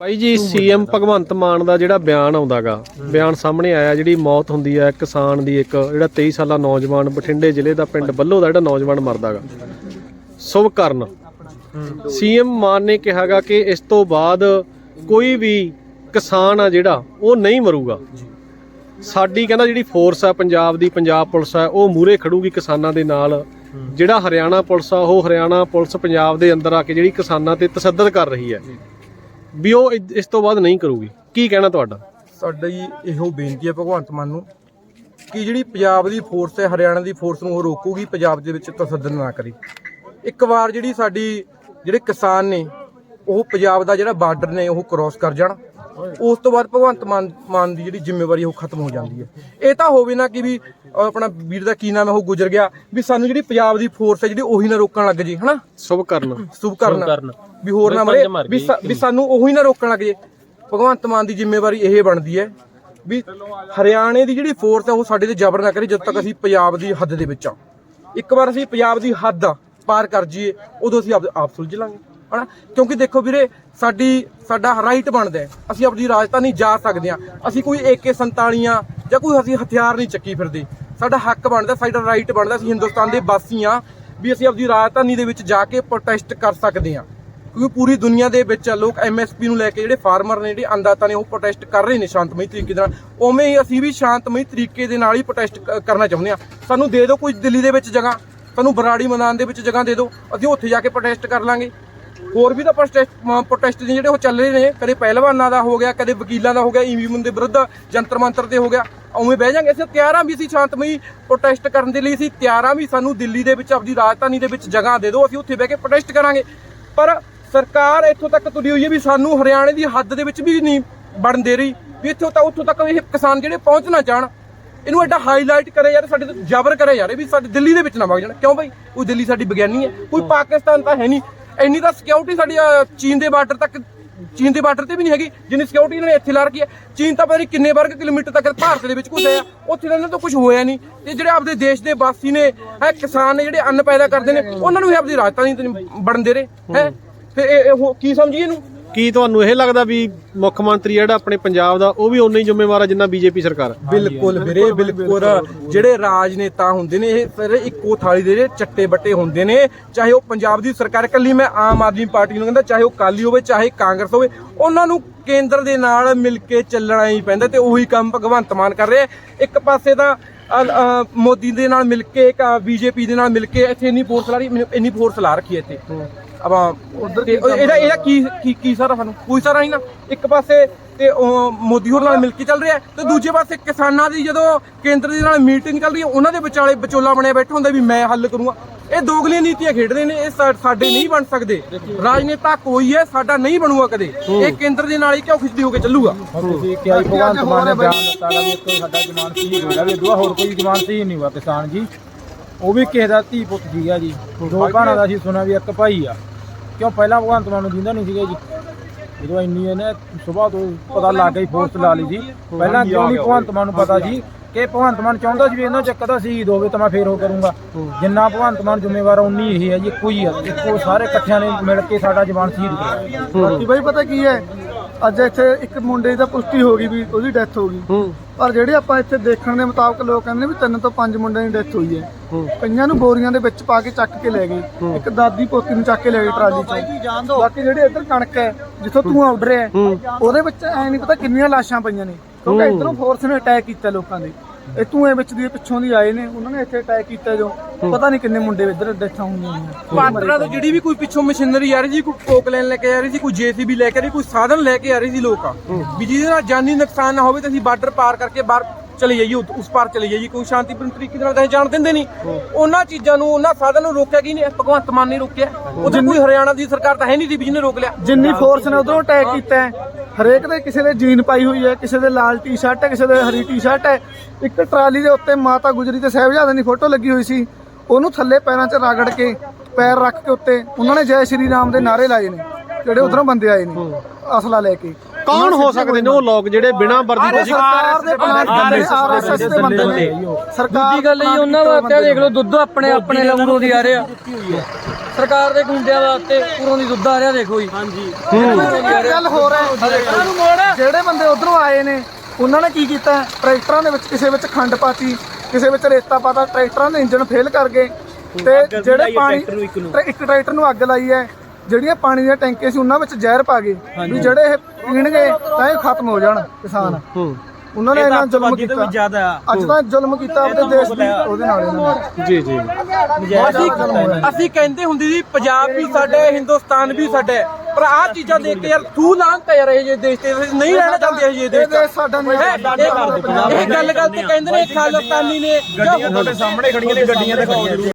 ਭਾਈ ਜੀ ਸੀਐਮ ਭਗਵੰਤ ਮਾਨ ਦਾ ਜਿਹੜਾ ਬਿਆਨ ਆਉਂਦਾਗਾ ਬਿਆਨ ਸਾਹਮਣੇ ਆਇਆ ਜਿਹੜੀ ਮੌਤ ਹੁੰਦੀ ਹੈ ਕਿਸਾਨ ਦੀ ਇੱਕ ਜਿਹੜਾ 23 ਸਾਲਾ ਨੌਜਵਾਨ ਬਠਿੰਡੇ ਜ਼ਿਲ੍ਹੇ ਦਾ ਪਿੰਡ ਬੱਲੋ ਦਾ ਜਿਹੜਾ ਨੌਜਵਾਨ ਮਰਦਾਗਾ। ਸੁਭ ਕਰਨ। ਸੀਐਮ ਮਾਨ ਨੇ ਕਿਹਾਗਾ ਕਿ ਇਸ ਤੋਂ ਬਾਅਦ ਕੋਈ ਵੀ ਕਿਸਾਨ ਆ ਜਿਹੜਾ ਉਹ ਨਹੀਂ ਮਰੂਗਾ। ਸਾਡੀ ਕਹਿੰਦਾ ਜਿਹੜੀ ਫੋਰਸ ਆ ਪੰਜਾਬ ਦੀ ਪੰਜਾਬ ਪੁਲਿਸ ਆ ਉਹ ਮੂਰੇ ਖੜੂਗੀ ਕਿਸਾਨਾਂ ਦੇ ਨਾਲ। ਜਿਹੜਾ ਹਰਿਆਣਾ ਪੁਲਿਸ ਆ ਉਹ ਹਰਿਆਣਾ ਪੁਲਿਸ ਪੰਜਾਬ ਦੇ ਅੰਦਰ ਆ ਕੇ ਜਿਹੜੀ ਕਿਸਾਨਾਂ ਤੇ ਤਸੱਦਦ ਕਰ ਰਹੀ ਹੈ। ਵੀ ਉਹ ਇ- ਇਸ ਤੋਂ ਬਾਅਦ ਨਹੀਂ ਕਰੂਗੀ। ਕੀ ਕਹਿਣਾ ਤੁਹਾਡਾ? ਸਾਡਾ ਜੀ ਇਹੋ ਬੇਨਤੀ ਹੈ ਭਗਵੰਤ ਮਾਨ ਨੂੰ ਕਿ ਜਿਹੜੀ ਪੰਜਾਬ ਦੀ ਫੋਰਸ ਹੈ, ਹਰਿਆਣਾ ਦੀ ਫੋਰਸ ਨੂੰ ਉਹ ਰੋਕੂਗੀ, ਪੰਜਾਬ ਦੇ ਵਿੱਚ ਤਸੱਦਦ ਨਾ ਕਰੇ। ਇੱਕ ਵਾਰ ਜਿਹੜੀ ਸਾਡੀ, ਜਿਹੜੇ ਕਿਸਾਨ ਨੇ, ਉਹ ਪੰਜਾਬ ਦਾ ਜਿਹੜਾ ਬਾਰਡਰ ਨੇ, ਉਹ ਕ੍ਰਾਸ ਕਰ ਜਾਣ। ਉਸ ਤੋਂ ਬਾਅਦ ਭਗਵੰਤ ਮਾਨ ਮਾਨ ਦੀ ਜਿਹੜੀ ਜ਼ਿੰਮੇਵਾਰੀ ਉਹ ਖਤਮ ਹੋ ਜਾਂਦੀ ਹੈ। ਇਹ ਤਾਂ ਹੋਵੇ ਨਾ ਕਿ ਵੀ ਆਪਣਾ ਵੀਰ ਦਾ ਕੀ ਨਾਮ ਹੈ ਉਹ ਗੁਜ਼ਰ ਗਿਆ ਵੀ ਸਾਨੂੰ ਜਿਹੜੀ ਪੰਜਾਬ ਦੀ ਫੋਰਸ ਹੈ ਜਿਹੜੀ ਉਹੀ ਨਾ ਰੋਕਣ ਲੱਗ ਜੇ ਹਨਾ? ਸੁਭ ਕਰਨ। ਸੁਭ ਕਰਨ। ਵੀ ਹੋਰ ਨਾ ਮਰੇ ਵੀ ਸਾਨੂੰ ਉਹੀ ਨਾ ਰੋਕਣ ਲੱਗ ਜੇ। ਭਗਵੰਤ ਮਾਨ ਦੀ ਜ਼ਿੰਮੇਵਾਰੀ ਇਹ ਬਣਦੀ ਹੈ ਵੀ ਹਰਿਆਣੇ ਦੀ ਜਿਹੜੀ ਫੋਰਸ ਹੈ ਉਹ ਸਾਡੇ ਤੇ ਜ਼ਬਰ ਨਾ ਕਰੇ ਜਦ ਤੱਕ ਅਸੀਂ ਪੰਜਾਬ ਦੀ ਹੱਦ ਦੇ ਵਿੱਚ ਆ ਇੱਕ ਵਾਰ ਅਸੀਂ ਪੰਜਾਬ ਦੀ ਹੱਦ ਪਾਰ ਕਰ ਜਾਈਏ ਉਦੋਂ ਅਸੀਂ ਆਪ ਆਪ ਸੁਲਝ ਲਾਂਗੇ। ਹਨਾ? ਕਿਉਂਕਿ ਦੇਖੋ ਵੀਰੇ, ਸਾਡੀ, ਸਾਡਾ ਰਾਈਟ ਬਣਦਾ ਹੈ। ਅਸੀਂ ਆਪਣੀ ਰਾਜਧਾਨੀ ਜਾ ਸਕਦੇ ਹਾਂ। ਅਸੀਂ ਕੋਈ AK47 ਆ ਜਾਂ ਕੋਈ ਅਸੀਂ ਹਥਿਆਰ ਨਹੀਂ ਚੱਕੀ ਫਿਰਦੇ। ਸਾਡਾ ਹੱਕ ਬਣਦਾ, ਸਾਡਾ ਰਾਈਟ ਬਣਦਾ, ਅਸੀਂ ਹਿੰਦੁਸਤਾਨ ਦੇ ਵਾਸੀ ਆ ਵੀ ਅਸੀਂ ਆਪਣੀ ਰਾਜਧਾਨੀ ਦੇ ਵਿੱਚ ਜਾ ਕੇ ਪ੍ਰੋਟੈਸਟ ਕਰ ਸਕਦੇ ਹਾਂ। ਕਿਉਂਕਿ ਪੂਰੀ ਦੁਨੀਆ ਦੇ ਵਿੱਚ ਲੋਕ ਐਮਐਸਪੀ ਨੂੰ ਲੈ ਕੇ ਜਿਹੜੇ ਫਾਰਮਰ ਨੇ, ਜਿਹੜੇ ਅੰਦਾਤਾ ਨੇ, ਉਹ ਪ੍ਰੋਟੈਸਟ ਕਰ ਰਹੇ ਨੇ ਸ਼ਾਂਤਮਈ ਤਰੀਕੇ ਦੇ ਨਾਲ। ਉਵੇਂ ਹੀ ਅਸੀਂ ਵੀ ਸ਼ਾਂਤਮਈ ਤਰੀਕੇ ਦੇ ਨਾਲ ਹੀ ਪ੍ਰੋਟੈਸਟ ਕਰਨਾ ਚਾਹੁੰਦੇ ਆ ਸਾਨੂੰ ਦੇ ਦਿਓ ਕੋਈ ਦਿੱਲੀ ਦੇ ਵਿੱਚ ਜਗ੍ਹਾ, ਸਾਨੂੰ ਬਰਾੜੀ ਮੈਦਾਨ ਦੇ ਵਿੱਚ ਜਗ੍ਹਾ ਦੇ ਦਿਓ। ਅਸੀਂ ਉੱਥੇ ਜਾ ਕੇ ਪ੍ਰੋਟੈਸਟ ਕਰ ਲਾਂਗੇ। ਹੋਰ ਵੀ ਤਾਂ ਪ੍ਰੋਟੈਸਟ ਨੇ ਜਿਹੜੇ ਉਹ ਚੱਲ ਰਹੇ ਨੇ, ਕਦੇ ਪਹਿਲਵਾਨਾਂ ਦਾ ਹੋ ਗਿਆ, ਕਦੇ ਵਕੀਲਾਂ ਦਾ ਹੋ ਗਿਆ ਈਵੀਐਮ ਦੇ ਵਿਰੁੱਧ ਜੰਤਰ ਮੰਤਰ ਤੇ ਹੋ ਗਿਆ। ਉਵੇਂ ਬਹਿ ਜਾਾਂਗੇ ਅਸੀਂ, ਤਿਆਰ ਵੀ ਅਸੀਂ ਸ਼ਾਂਤਮਈ ਪ੍ਰੋਟੈਸਟ ਕਰਨ ਦੇ ਲਈ ਅਸੀਂ ਤਿਆਰਾਂ ਵੀ ਸਾਨੂੰ ਦਿੱਲੀ ਦੇ ਵਿੱਚ ਆਪਣੀ ਰਾਜਧਾਨੀ ਦੇ ਵਿੱਚ ਜਗ੍ਹਾ ਦੇ ਦਿਓ, ਅਸੀਂ ਉੱਥੇ ਬਹਿ ਕੇ ਪ੍ਰੋਟੈਸਟ ਕਰਾਂਗੇ। ਪਰ ਸਰਕਾਰ ਇੱਥੋਂ ਤੱਕ ਤੁਰੀ ਹੋਈ ਹੈ ਵੀ ਸਾਨੂੰ ਹਰਿਆਣੇ ਦੀ ਹੱਦ ਦੇ ਵਿੱਚ ਵੀ ਨਹੀਂ ਵੜਨ ਦੇ ਰਹੀ, ਵੀ ਇੱਥੋਂ ਤੱਕ ਉੱਥੋਂ ਤੱਕ ਇਹ ਕਿਸਾਨ ਜਿਹੜੇ ਪਹੁੰਚਣਾ ਚਾਹਣ ਇਹਨੂੰ ਐਡਾ ਹਾਈਲਾਈਟ ਕਰੇ ਯਾਰ, ਸਾਡੇ ਤੋਂ ਜ਼ਬਰ ਕਰੇ ਯਾਰ, ਇਹ ਵੀ ਸਾਡੇ ਦਿੱਲੀ ਦੇ ਵਿੱਚ ਨਾ ਵਗ ਜਾਣ। ਕਿਉਂ ਬਈ? ਕੋਈ ਦਿੱਲੀ ਸਾਡੀ ਵਿਗਿਆਨੀ ਹੈ। ਕੋਈ ਪਾਕਿਸਤਾਨ ਤਾਂ ਹੈ ਨਹੀਂ। ਇੰਨੀ ਤਾਂ ਸਿਕਿਉਰਿਟੀ ਸਾਡੀ ਅਹ, ਚੀਨ ਦੇ ਬਾਰਡਰ ਤੱਕ ਚੀਨ ਦੇ ਬਾਰਡਰ ਤੇ ਵੀ ਨਹੀਂ ਹੈਗੀ ਜਿੰਨੀ ਸਿਕਿਉਰਿਟੀ ਇਹਨਾਂ ਨੇ ਇੱਥੇ ਲਾ ਰੱਖੀ ਹੈ। ਚੀਨ ਤਾਂ ਪਤਾ ਨਹੀਂ ਕਿੰਨੇ ਵਰਗ ਕਿਲੋਮੀਟਰ ਤੱਕ ਭਾਰਤ ਦੇ ਵਿੱਚ ਘੁਸਿਆ ਉੱਥੇ ਤਾਂ ਇਹਨਾਂ ਤੋਂ ਕੁਝ ਹੋਇਆ ਨਹੀਂ। ਤੇ ਜਿਹੜੇ ਆਪਦੇ ਦੇਸ਼ ਦੇ ਵਾਸੀ ਨੇ ਹੈ ਕਿਸਾਨ ਨੇ ਜਿਹੜੇ ਅੰਨ ਪੈਦਾ ਕਰਦੇ ਨੇ ਉਹਨਾਂ ਨੂੰ ਵੀ ਆਪਦੀ ਰਾਜਧਾਨੀ ਤੋਂ ਨਹੀਂ ਵੜਨ ਦੇ ਰਹੇ ਹੈ। ਫਿਰ ਇਹ ਇਹ ਕੀ ਸਮਝੀਏ ਇਹਨੂੰ? ਕੀ ਤੁਹਾਨੂੰ ਇਹ ਲੱਗਦਾ ਵੀ ਮੁੱਖ ਮੰਤਰੀ ਜਿਹੜਾ ਆਪਣੇ ਪੰਜਾਬ ਦਾ ਉਹ ਵੀ ਉਨਾ ਹੀ ਜ਼ਿੰਮੇਵਾਰ ਆ ਜਿੰਨਾ ਬੀਜੇਪੀ ਸਰਕਾਰ? ਆ? ਬਿਲਕੁਲ ਵੀਰੇ ਬਿਲਕੁਲ ਜਿਹੜੇ ਰਾਜਨੇਤਾ ਹੁੰਦੇ ਨੇ ਇਹ ਸਾਰੇ ਇੱਕੋ ਥਾਲੀ ਦੇ ਜਿਹੜੇ ਚੱਟੇ ਬੱਟੇ ਹੁੰਦੇ ਨੇ ਚਾਹੇ ਉਹ ਪੰਜਾਬ ਦੀ ਸਰਕਾਰ ਇਕੱਲੀ ਮੈਂ ਆਮ ਆਦਮੀ ਪਾਰਟੀ ਨੂੰ ਕਹਿੰਦਾ ਚਾਹੇ ਉਹ ਕਾਲੀ ਹੋਵੇ ਚਾਹੇ ਕਾਂਗਰਸ ਹੋਵੇ ਉਹਨਾਂ ਨੂੰ ਕੇਂਦਰ ਦੇ ਨਾਲ ਮਿਲ ਕੇ ਚੱਲਣਾ ਹੀ ਪੈਂਦਾ ਤੇ ਉਹੀ ਕੰਮ ਭਗਵੰਤ ਮਾਨ ਕਰ ਰਿਹਾ ਇੱਕ ਪਾਸੇ ਤਾਂ ਅ, ਮੋਦੀ ਦੇ ਨਾਲ ਮਿਲ ਕੇ ਇੱਕ ਬੀਜੇਪੀ ਦੇ ਨਾਲ ਮਿਲ ਕੇ ਇੱਥੇ ਇੰਨੀ ਫੋਰਸ ਲਾ ਰਹੀ ਮੈਨੂੰ ਇੰਨੀ ਫੋਰਸ ਲਾ ਰੱਖੀ ਹੈ ਇੱਥੇ। ਆਪਾਂ ਤੇ ਇਹਦਾ ਇਹਦਾ ਕੀ ਕੀ ਕੀ ਸਾਰਾ ਸਾਨੂੰ? ਕੋਈ ਸਾਰਾ ਨਹੀਂ ਨਾ। ਇੱਕ ਪਾਸੇ ਤੇ ਉਹ ਮੋਦੀ ਹੋਰ ਨਾਲ ਮਿਲ ਕੇ ਚੱਲ ਰਿਹਾ। ਤੇ ਦੂਜੇ ਪਾਸੇ ਕਿਸਾਨਾਂ ਦੀ ਜਦੋਂ ਕੇਂਦਰ ਦੇ ਨਾਲ ਮੀਟਿੰਗ ਚੱਲ ਰਹੀ ਹੈ ਉਹਨਾਂ ਦੇ ਵਿਚਾਲੇ ਵਿਚੋਲਾ ਬਣਿਆ ਬੈਠਾ ਹੁੰਦਾ ਵੀ ਮੈਂ ਹੱਲ ਕਰੂੰਗਾ। ਇਹ ਦੋਗਲੀਆਂ ਨੀਤੀਆਂ ਖੇਡਦੇ ਨੇ ਇਹ ਸਾ- ਸਾਡੇ ਨਹੀਂ ਬਣ ਸਕਦੇ। ਰਾਜਨੇਤਾ ਕੋਈ ਹੈ ਸਾਡਾ ਨਹੀਂ ਬਣੂਗਾ ਕਦੇ। ਇਹ ਕੇਂਦਰ ਦੇ ਨਾਲ ਹੀ ਕਿਉਂ ਖਿੱਚਦੀ ਹੋ ਕੇ ਚੱਲੂਗਾ? ਤੁਸੀਂ ਕਿਹਾ ਜੀ ਭਗਵੰਤ ਮਾਨ ਨੇ ਬਿਆਨ ਦਿੱਤਾ ਗਾ ਵੀ ਇੱਕ ਸਾਡਾ ਜਵਾਨ ਸ਼ਹੀਦ ਹੋ ਗਿਆ ਵੀ ਦੁਆ ਹੋਰ ਕੋਈ ਜਵਾਨ ਸ਼ਹੀਦ ਨਹੀਂ ਹੋਇਆ ਕਿਸਾਨ ਜੀ। ਉਹ ਵੀ ਕਿਸੇ ਦਾ ਧੀ ਪੁੱਤ ਸੀਗਾ ਜੀ। ਦੋ ਭੈਣਾਂ ਦਾ ਅਸੀਂ ਸੁਣਿਆ ਵੀ ਇੱਕ ਭਾਈ ਆ। ਕਿਉਂ ਪਹਿਲਾਂ ਭਗਵੰਤ ਮਾਨ ਨੂੰ ਦਿੰਦਾ ਨਹੀਂ ਸੀਗਾ ਜੀ। ਜਦੋਂ ਇੰਨੀ ਇਹਨੇ ਸਵੇਰ ਤੋਂ ਪਤਾ ਲੱਗ ਗਿਆ ਫੋਰਸ ਲਾ ਲਈ ਸੀ। ਪਹਿਲਾਂ ਕਿਉਂ ਨਹੀਂ ਭਗਵੰਤ ਮਾਨ ਨੂੰ ਪਤਾ ਸੀ ਕਿ ਭਗਵੰਤ ਮਾਨ ਚਾਹੁੰਦਾ ਸੀ ਵੀ ਇਹਨਾਂ ਚ ਇੱਕ ਤਾਂ ਸ਼ਹੀਦ ਹੋਵੇ ਤਾਂ ਮੈਂ ਫੇਰ ਉਹ ਕਰੂੰਗਾ। ਜਿੰਨਾ ਭਗਵੰਤ ਮਾਨ ਜ਼ਿੰਮੇਵਾਰ ਉਨੀ ਇਹ ਹੈ ਜੀ ਆ। ਇੱਕੋ ਸਾਰੇ ਇਕੱਠਿਆਂ ਨੇ ਮਿਲ ਕੇ ਸਾਡਾ ਜਵਾਨ ਸ਼ਹੀਦ ਕਰਾਇਆ। ਬਾਕੀ ਬਾਈ ਪਤਾ ਕੀ ਹੈ? ਅੱਜ ਇੱਥੇ ਇੱਕ ਮੁੰਡੇ ਦੀ ਤਾਂ ਪੁਸ਼ਟੀ ਹੋ ਗਈ ਵੀ ਉਹਦੀ ਡੈਥ ਹੋ ਗਈ। ਹੂੰ। ਪਰ ਜਿਹੜੇ ਆਪਾਂ ਇੱਥੇ ਦੇਖਣ ਦੇ ਮੁਤਾਬਕ ਲੋਕ ਕਹਿੰਦੇ ਨੇ ਵੀ ਤਿੰਨ ਤੋਂ ਪੰਜ ਮੁੰਡਿਆਂ ਦੀ ਡੈਥ ਹੋਈ ਹੈ। ਹੂੰ। ਕਈਆਂ ਨੂੰ ਬੋਰੀਆਂ ਦੇ ਵਿੱਚ ਪਾ ਕੇ ਚੱਕ ਕੇ ਲੈ ਗਏ। ਇੱਕ ਦਾਦੀ ਪੋਤੀ ਨੂੰ ਚੱਕ ਕੇ ਲੈ ਗਏ ਟਰਾਲੀ 'ਚ। ਬਾਕੀ ਜਿਹੜੇ ਇੱਧਰ ਕਣਕ ਹੈ ਜਿੱਥੋਂ ਧੂਆਂ ਉੱਡ ਰਿਹਾ ਹੈ ਉਹਦੇ ਵਿੱਚ ਐ ਨਹੀਂ ਪਤਾ ਕਿੰਨੀਆਂ ਲਾਸ਼ਾਂ ਪਈਆਂ ਨੇ। ਕਿਉਂਕਿ ਇੱਧਰੋਂ ਫੋਰਸ ਨੇ ਅਟੈਕ ਕੀਤਾ ਲੋਕਾਂ ਦੇ। ਇਹ ਧੂਏ ਵਿੱਚ ਦੀ ਪਿੱਛੋਂ ਦੀ ਆਏ ਨੇ ਉਹਨਾਂ ਨੇ ਇੱਥੇ ਅਟੈਕ ਕੀਤਾ ਜੋ। ਪਤਾ ਨਹੀਂ ਕਿੰਨੇ ਮੁੰਡੇ ਇੱਧਰ ਡੈਥਾਂ ਹੋਈਆਂ ਨੇ। ਪਾਤਰਾ ਤੋਂ ਜਿਹੜੀ ਵੀ ਕੋਈ ਪਿੱਛੋਂ ਮਸ਼ੀਨਰੀ ਆ ਰਹੀ ਸੀ ਕੋਈ ਕੋਕਲੈਨ ਲੈ ਕੇ ਆ ਰਹੀ ਸੀ ਕੋਈ ਜੀਸੀਬੀ ਲੈ ਕੇ ਆ ਰਹੀ ਕੋਈ ਸਾਧਨ ਲੈ ਕੇ ਆ ਰਹੀ ਸੀ ਲੋਕ। ਵੀ ਜਿਹਦੇ ਨਾਲ ਜਾਨੀ ਨੁਕਸਾਨ ਨਾ ਹੋਵੇ ਤਾਂ ਅਸੀਂ ਬਾਰਡਰ ਪਾਰ ਕਰਕੇ ਬਾਹਰ ਚਲੇ ਜਾਈਏ ਉਸ ਪਾਰ ਚਲੇ ਜਾਈਏ ਕੋਈ ਸ਼ਾਂਤੀਪੂਰਨ ਤਰੀਕੇ ਨਾਲ ਤਾਂ ਜਾਣ ਦਿੰਦੇ ਨਹੀਂ। ਉਹਨਾਂ ਚੀਜ਼ਾਂ ਨੂੰ ਉਹਨਾਂ ਸਾਧਨ ਨੂੰ ਰੋਕਿਆ ਕੀ ਨਹੀਂ? ਭਗਵੰਤ ਮਾਨ ਨੇ ਰੋਕਿਆ। ਉਧਰ ਕੋਈ ਹਰਿਆਣਾ ਦੀ ਸਰਕਾਰ ਤਾਂ ਹੈ ਨਹੀਂ ਵੀ ਜਿਹਨੇ ਰੋਕ ਲਿਆ। ਜਿੰਨੀ ਫੋਰਸ ਨੇ ਉਧਰੋਂ ਅਟੈਕ ਕੀਤਾ ਹੈ। ਹਰੇਕ ਦੇ ਕਿਸੇ ਦੇ ਜੀਨ ਪਾਈ ਹੋਈ ਹੈ ਕਿਸੇ ਦੇ ਲਾਲ ਟੀ-ਸ਼ਰਟ ਹੈ ਕਿਸੇ ਦੇ ਹਰੀ ਟੀ-ਸ਼ਰਟ ਹੈ। ਇੱਕ ਟਰਾਲੀ ਦੇ ਉੱਤੇ ਮਾਤਾ ਗੁਜਰੀ ਤੇ ਸਾਹਿਬਜ਼ਾਦੇ ਦੀ ਫੋਟੋ ਲੱਗੀ ਹੋਈ ਸੀ। ਉਹਨੂੰ ਥੱਲੇ ਪੈਰਾਂ 'ਚ ਰਗੜ ਕੇ ਪੈਰ ਰੱਖ ਕੇ ਉੱਤੇ ਉਹਨਾਂ ਨੇ ਜੈ ਸ਼੍ਰੀ ਰਾਮ ਦੇ ਨਾਰੇ ਲਾਏ ਨੇ ਜਿਹੜੇ ਉਧਰੋਂ ਬੰਦੇ ਆਏ ਨੇ ਅਸਲਾ ਲੈ ਕੇ। ਕੌਣ ਹੋ ਸਕਦੇ ਨੇ? ਉਹ ਲੋਕ ਜਿਹੜੇ ਬਿਨਾਂ ਵਰਦੀ ਤੋਂ ਸਰਕਾਰ ਦੇ ਆਰਐਸਐਸ ਦੇ ਬੰਦੇ ਨੇ। ਸਰਕਾਰ ਦੂਜੀ ਗੱਲ ਇਹ ਉਹਨਾਂ ਦਾ ਤੇ ਦੇਖ ਲਓ ਦੁੱਧ ਆਪਣੇ ਆਪਣੇ ਲੰਗਰੋਂ ਦੀ ਆ ਰਿਹਾ। ਸਰਕਾਰ ਦੇ ਗੁੰਡਿਆਂ ਵਾਸਤੇ ਪੂਰੋਂ ਦੀ ਦੁੱਧ ਆ ਰਿਹਾ ਦੇਖੋ ਜੀ। ਹਾਂਜੀ। ਗੱਲ ਹੈ। ਜਿਹੜੇ ਬੰਦੇ ਉਧਰੋਂ ਆਏ ਨੇ ਉਹਨਾਂ ਨੇ ਕੀ ਕੀਤਾ? ਟਰੈਕਟਰਾਂ ਦੇ ਵਿੱਚ ਕਿਸੇ ਵਿੱਚ ਖੰਡ ਪਾਤੀ ਕਿਸੇ ਵਿੱਚ ਰੇਤਾ ਪਾਤਾ ਟਰੈਕਟਰਾਂ ਦੇ ਇੰਜਨ ਫੇਲ ਕਰ ਗਏ। ਤੇ ਜਿਹੜੇ ਪਾਣੀ ਇੱਕ ਟਰੈਕਟਰ ਨੂੰ ਅੱਗ ਲਾਈ ਹੈ। ਜਿਹੜੀਆਂ ਪਾਣੀ ਦੀਆਂ ਟੈਂਕੀਆਂ ਸੀ ਉਹਨਾਂ ਵਿੱਚ ਜ਼ਹਿਰ ਪਾ ਗਏ। ਵੀ ਜਿਹੜੇ ਇਹ ਪੀਣਗੇ ਤਾਂ ਇਹ ਖਤਮ ਹੋ ਜਾਣ ਕਿਸਾਨ। ਹੂੰ ਉਹਨਾਂ ਨੇ ਇਹਨਾਂ ਜ਼ੁਲਮ ਕੀਤਾ। ਅੱਜ ਤਾਂ ਜ਼ੁਲਮ ਕੀਤਾ ਆਪਣੇ ਦੇਸ਼ ਦੀ। ਉਹਦੇ ਨਾਲ ਇਹਨਾਂ ਨੇ। ਜੀ ਜੀ। ਅਸੀਂ ਅਸੀਂ ਕਹਿੰਦੇ ਹੁੰਦੇ ਸੀ ਪੰਜਾਬ ਵੀ ਸਾਡਾ ਹੈ ਹਿੰਦੁਸਤਾਨ ਵੀ ਸਾਡਾ। ਹੈ ਪਰ ਆਹ ਚੀਜ਼ਾਂ ਦੇਖ ਕੇ ਯਾਰ ਤੂੰ ਨਾਂ ਤਾਂ ਯਾਰ ਇਹ ਜਿਹੇ ਦੇਸ਼ ਤੇ ਨਹੀਂ ਰਹਿਣਾ ਚਾਹੁੰਦੇ ਇਹ ਦੇਸ਼। ਦੇਸ਼ ਸਾਡਾ ਨਹੀਂ? ਇਹ ਗੱਲ ਗੱਲ ਤੇ ਕਹਿੰਦੇ ਨੇ ਖਾਲਸਤਾਨੀ ਨੇ ਜਾਂ ਤੁਹਾਡੇ ਸਾਹਮਣੇ ਖੜੀਆਂ ਨੇ ਗੱਡੀਆਂ ਤੇ ਖੜੀਆਂ